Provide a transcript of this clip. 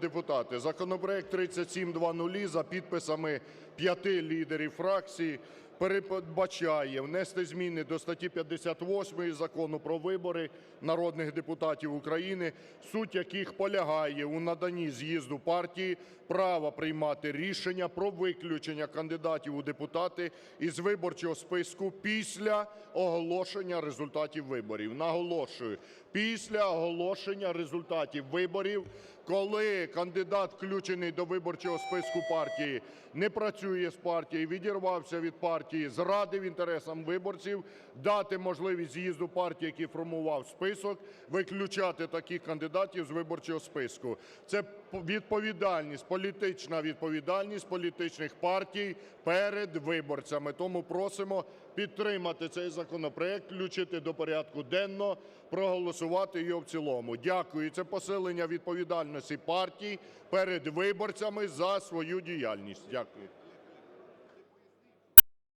Депутати, законопроект 3700 за підписами п'яти лідерів фракцій передбачає внести зміни до статті 58 Закону про вибори народних депутатів України, суть яких полягає у наданні з'їзду партії права приймати рішення про виключення кандидатів у депутати із виборчого списку після оголошення результатів виборів. Наголошую, після оголошення результатів виборів, коли кандидат, включений до виборчого списку партії, не працює з партією, відірвався від партії, зрадив інтересам виборців, дати можливість з'їзду партії, який формував список, виключати таких кандидатів з виборчого списку. Це відповідальність, політична відповідальність політичних партій перед виборцями. Тому просимо підтримати цей законопроект, включити до порядку денного, проголосувати його в цілому. Дякую. Це посилення відповідальності партій перед виборцями за свою діяльність. Дякую.